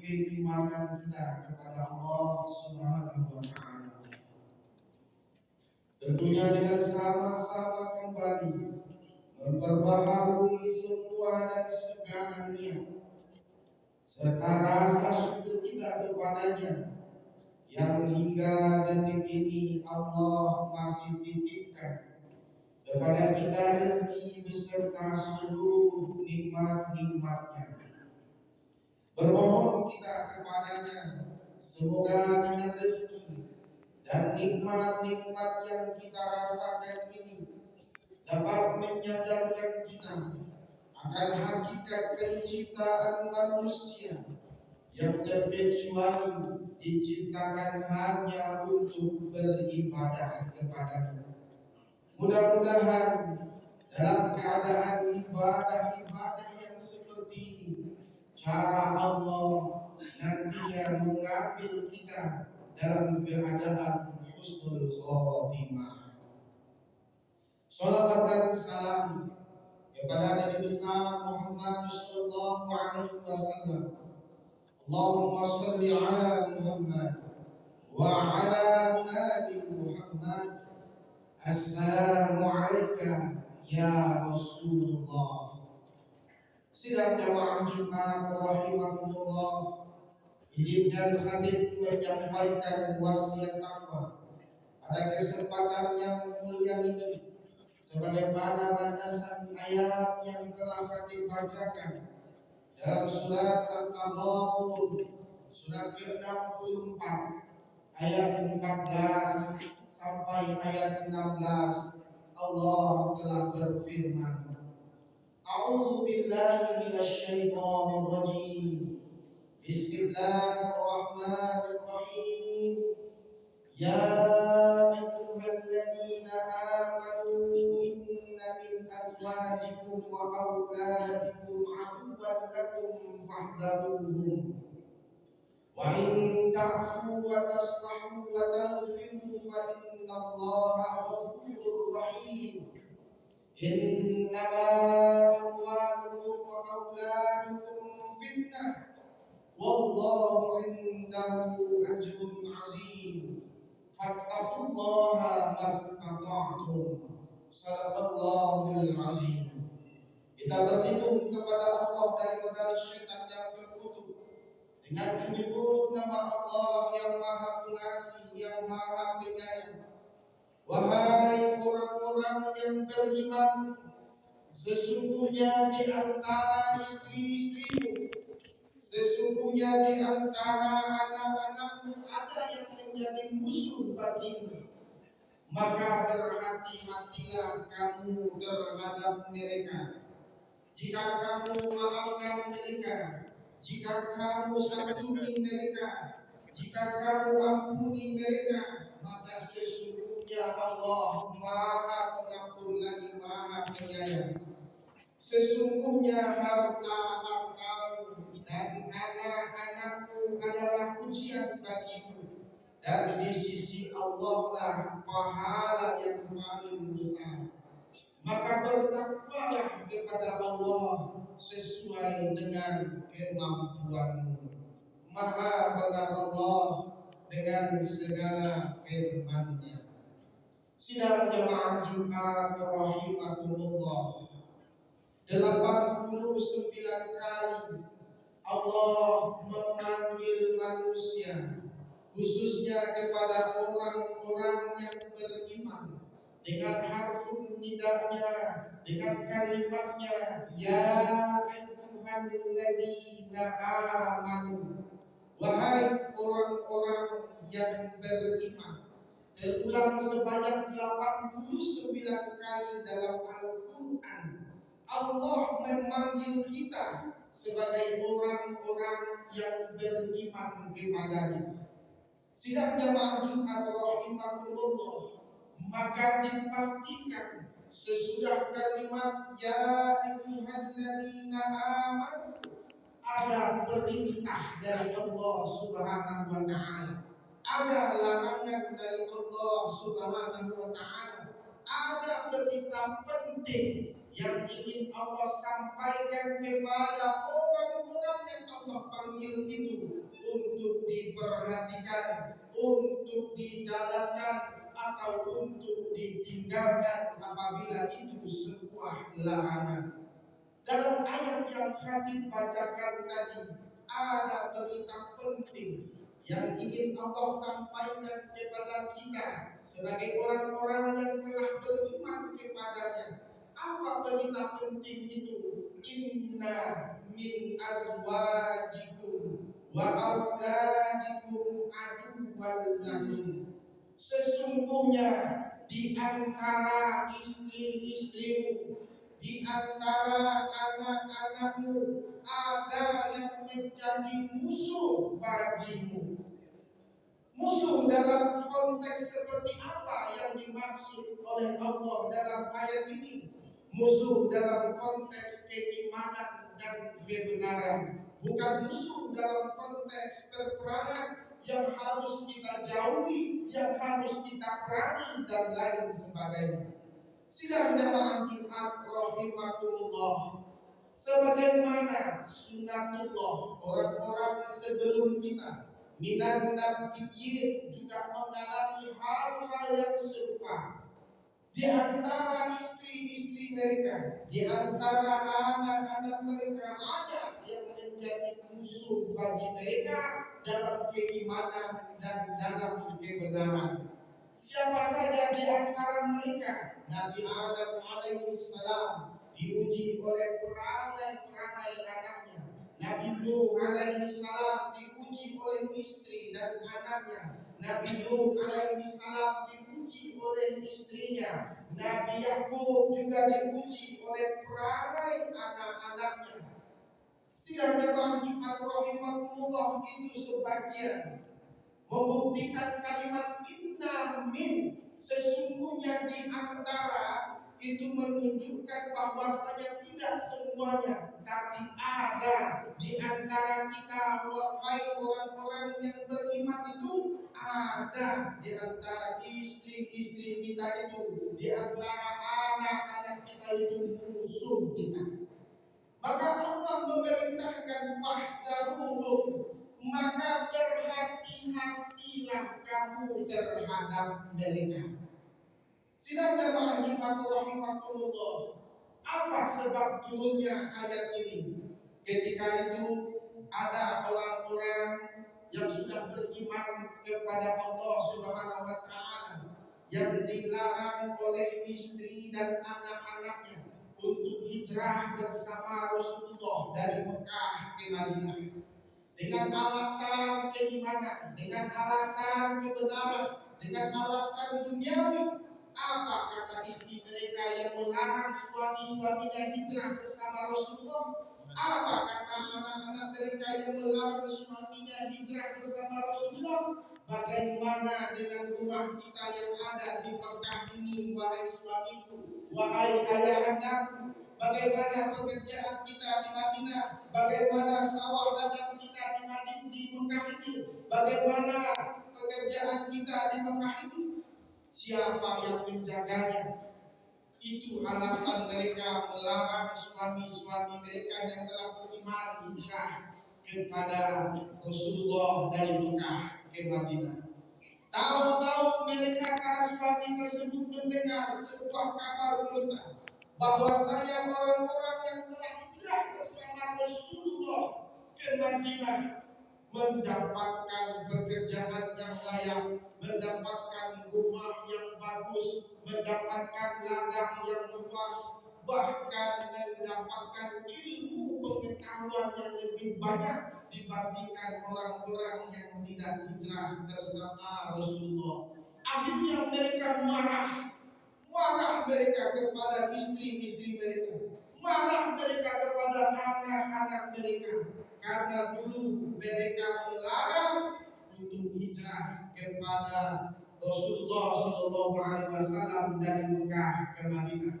keimanan kita kepada Allah Subhanahu wa taala. Tentunya dengan sama-sama kembali memperbaharui semua dan segala niat serta rasa syukur kita kepadanya yang hingga detik ini Allah masih titipkan kepada kita rezeki beserta seluruh nikmat-nikmatnya. Bermohon kita kepadanya semoga dengan rezeki dan nikmat-nikmat yang kita rasakan ini dapat menyadarkan kita akan hakikat penciptaan manusia yang terkecuali diciptakan hanya untuk beribadah kepadanya. Mudah-mudahan dalam keadaan ibadah-ibadah cara Allah nantinya mengambil kita dalam keadaan husnul khotimah. Salawat dan salam kepada Nabi besar Muhammad sallallahu alaihi wasallam. Allahumma salli ala Muhammad wa ala ali Muhammad. Assalamu alayka ya Rasulullah. Sidang jamaah Jumat rahimakumullah. Izinkan Khalid menyampaikan wasiat apa? Pada kesempatan yang mulia ini. Sebagaimana landasan ayat yang telah Khalid bacakan dalam surat Al-Qabul surat ke-64 ayat 14 sampai ayat 16 Allah telah berfirman أعوذ بالله من الشيطان الرجيم. بسم الله الرحمن الرحيم. يا أيها الذين آمنوا إن من أزواجكم وأولادكم عدوا لكم فاحذروهم. وإن تعفوا وتصلحوا وتغفروا فإن الله غفور رحيم. إنما أموالكم وأولادكم فتنة والله عنده أجر عظيم فاتقوا الله ما استطعتم صدق الله العظيم kita berlindung kepada Allah daripada syaitan yang terkutuk dengan menyebut nama Allah yang maha pengasih yang maha penyayang Wahai orang-orang yang beriman, sesungguhnya di antara istri-istrimu, sesungguhnya di antara anak-anakmu ada yang menjadi musuh bagimu. Maka berhati-hatilah kamu terhadap mereka. Jika kamu maafkan mereka, jika kamu santuni mereka, jika kamu ampuni mereka, maka sesungguhnya Allah maha pengampun lagi maha penyayang Sesungguhnya harta-hartamu dan anak-anakmu adalah ujian bagimu. Dan di sisi Allah lah pahala yang paling besar. Maka bertakwalah kepada Allah sesuai dengan kemampuanmu. Maha benar Allah dengan segala firman-Nya. Sidang jemaah Jumat rahimakumullah. 89 kali Allah memanggil manusia khususnya kepada orang-orang yang beriman dengan harfun nidanya dengan kalimatnya ya ayyuhalladzina amanu wahai orang-orang yang beriman terulang sebanyak 89 kali dalam Al-Quran. Allah memanggil kita sebagai orang-orang yang beriman kepadanya. Sidang jamaah Jumat rahimakumullah maka dipastikan sesudah kalimat ya ayyuhalladzina amanu ada perintah dari Allah Subhanahu wa taala ada larangan dari Allah Subhanahu wa taala, ada berita penting yang ingin Allah sampaikan kepada orang-orang yang Allah panggil itu untuk diperhatikan, untuk dijalankan, atau untuk ditinggalkan apabila itu sebuah larangan. Dalam ayat yang Khatib bacakan tadi, ada berita penting yang ingin Allah sampaikan kepada kita sebagai orang-orang yang telah beriman kepadanya. Apa berita penting itu? Inna min azwajikum wa auladikum aduwwal lakum. Sesungguhnya di antara istri-istrimu di antara anak-anakmu ada yang menjadi musuh bagimu. Musuh dalam konteks seperti apa yang dimaksud oleh Allah dalam ayat ini? Musuh dalam konteks keimanan dan kebenaran. Bukan musuh dalam konteks perperangan yang harus kita jauhi, yang harus kita perangi dan lain sebagainya. Sidang jamaah Jumat rahimakumullah. Sebagaimana sunatullah orang-orang sebelum kita minan nabiyyin juga mengalami hal-hal yang serupa. Di antara istri-istri mereka, di antara anak-anak mereka ada yang menjadi musuh bagi mereka dalam keimanan dan dalam kebenaran. Siapa saja di antara mereka Nabi Adam alaihi salam diuji oleh perangai-perangai anaknya. Nabi Nuh alaihi salam diuji oleh istri dan anaknya. Nabi Nuh alaihi salam diuji oleh istrinya. Nabi Yakub juga diuji oleh perangai anak-anaknya. Sidang jemaah Jumat rahimahullah itu sebagian membuktikan kalimat inna min Sesungguhnya di antara itu menunjukkan bahwasanya tidak semuanya tapi ada di antara kita wahai orang-orang yang beriman itu ada di antara istri-istri kita itu di antara anak-anak kita itu musuh kita maka Allah memerintahkan fahdaruhum maka berhati-hatilah kamu terhadap mereka. Sidang jamaah Jumat rahimahullah. Apa sebab turunnya ayat ini? Ketika itu ada orang-orang yang sudah beriman kepada Allah Subhanahu wa taala yang dilarang oleh istri dan anak-anaknya untuk hijrah bersama Rasulullah dari Mekah ke Madinah dengan alasan keimanan, dengan alasan kebenaran, dengan alasan duniawi. Apa kata istri mereka yang melarang suami-suaminya hijrah bersama Rasulullah? Apa kata anak-anak mereka yang melarang suaminya hijrah bersama Rasulullah? Bagaimana dengan rumah kita yang ada di Mekah ini, wahai suamiku, wahai ayahandaku? Bagaimana pekerjaan kita di Madinah? Bagaimana sawah ladang kita di Madinah di Mekah ini? Bagaimana pekerjaan kita di Mekah ini? Siapa yang menjaganya? Itu alasan mereka melarang suami-suami mereka yang telah beriman hijrah kepada Rasulullah dari Mekah ke Madinah. Tahu-tahu mereka para suami tersebut mendengar sebuah kabar berita bahwasanya orang-orang yang telah hijrah bersama Rasulullah ke Madinah mendapatkan pekerjaan yang layak, mendapatkan rumah yang bagus, mendapatkan ladang yang luas, bahkan mendapatkan ilmu pengetahuan yang lebih banyak dibandingkan orang-orang yang tidak hijrah bersama Rasulullah. Akhirnya mereka marah Marah mereka kepada istri-istri mereka. Marah mereka kepada anak-anak mereka. Karena dulu mereka melarang untuk hijrah kepada Rasulullah Shallallahu Alaihi Wasallam dari Mekah ke Madinah.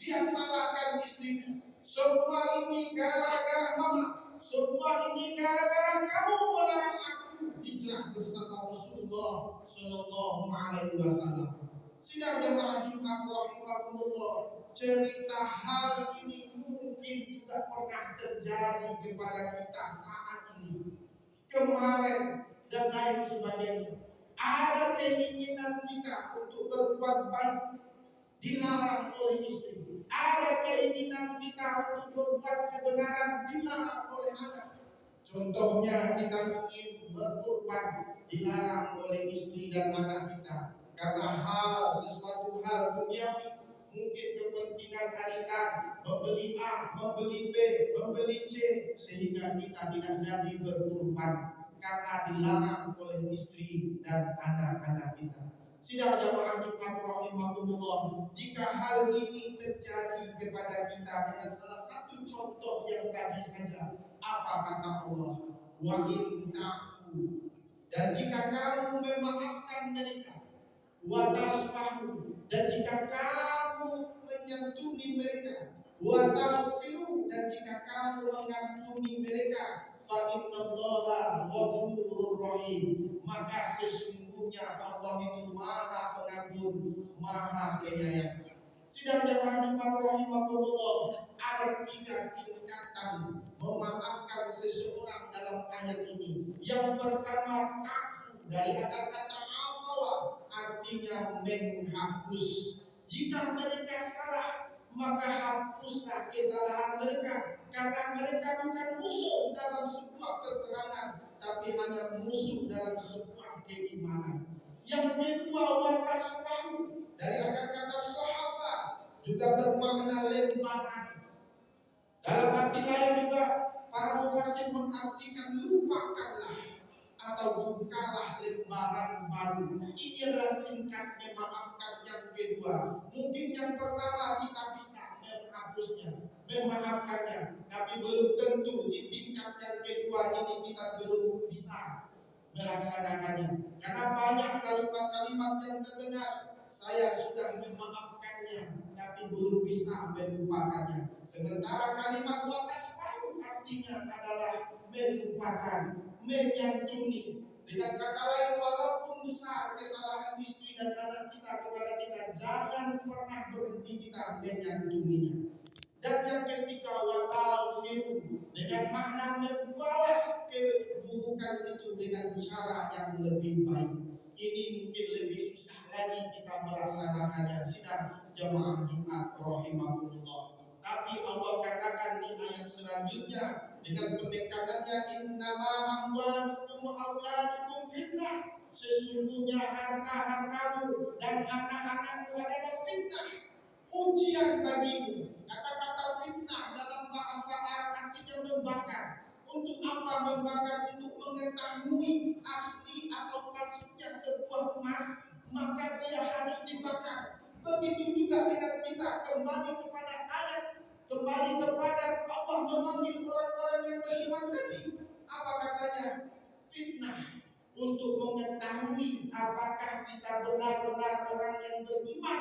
Dia salahkan istrinya. Semua ini gara-gara mama. Semua ini gara-gara kamu melarang aku hijrah bersama Rasulullah Shallallahu Alaihi Wasallam. Sidang jamaah Jumat rahimahullah cerita hal ini mungkin juga pernah terjadi kepada kita saat ini, kemarin dan lain sebagainya. Ada keinginan kita untuk berbuat baik dilarang oleh istri. Ada keinginan kita untuk berbuat kebenaran dilarang oleh anak. Contohnya kita ingin berkorban dilarang oleh istri dan anak kita karena hal sesuatu hal duniawi mungkin kepentingan arisan membeli A, membeli B, membeli C sehingga kita tidak jadi berkorban karena dilarang oleh istri dan anak-anak kita. Sidang jamaah Jumat rahimahumullah, jika hal ini terjadi kepada kita dengan salah satu contoh yang tadi saja, apa kata Allah? Wa in. Dan jika kamu memaafkan mereka, wa tasfahu. Dan jika kamu wa taghfiru. Dan jika kamu mengampuni mereka, fa innallaha ghafurur rahim. Maka sesungguhnya Allah itu maha pengampun maha penyayang. Sidang jemaah Jumat rahimahullah ada tiga tingkatan memaafkan seseorang dalam ayat ini. Yang pertama takfu dari kata-kata afawa artinya menghapus. Jika mereka salah maka hapuslah kesalahan mereka. Karena mereka bukan musuh dalam sebuah peperangan tapi hanya musuh dalam sebuah keimanan. Yang kedua watas tahu dari akar kata sahafa juga bermakna lembaran dalam arti lain juga para mufasir mengartikan lupakanlah atau bukalah lembaran baru. Ini adalah tingkat memaafkan yang kedua. Mungkin yang pertama kita bisa menghapusnya, memaafkannya, tapi belum tentu di tingkat yang kedua ini kita belum bisa melaksanakannya. Karena banyak kalimat-kalimat yang terdengar, saya sudah memaafkannya, tapi belum bisa melupakannya. Sementara kalimat watas baru artinya adalah melupakan menyantuni. Dengan kata lain, walaupun besar kesalahan istri dan anak kita kepada kita, jangan pernah berhenti kita menyantuninya. Dan yang ketiga, wataufiru dengan makna membalas keburukan itu dengan cara yang lebih baik. Ini mungkin lebih susah lagi kita melaksanakannya. Sidang jamaah Jumat rahimahullah. Tapi Allah katakan di ayat selanjutnya dengan penekanannya innama amwalukum wa auladukum fitnah. Sesungguhnya harta-hartamu dan anak-anakmu adalah fitnah. Ujian bagimu. Kata-kata fitnah dalam bahasa Arab artinya membakar. Untuk apa membakar? Untuk mengetahui asli atau palsunya sebuah emas, maka dia harus dibakar. Begitu juga dengan kita kembali kepada ayat, kembali Fitnah untuk mengetahui apakah kita benar-benar orang yang beriman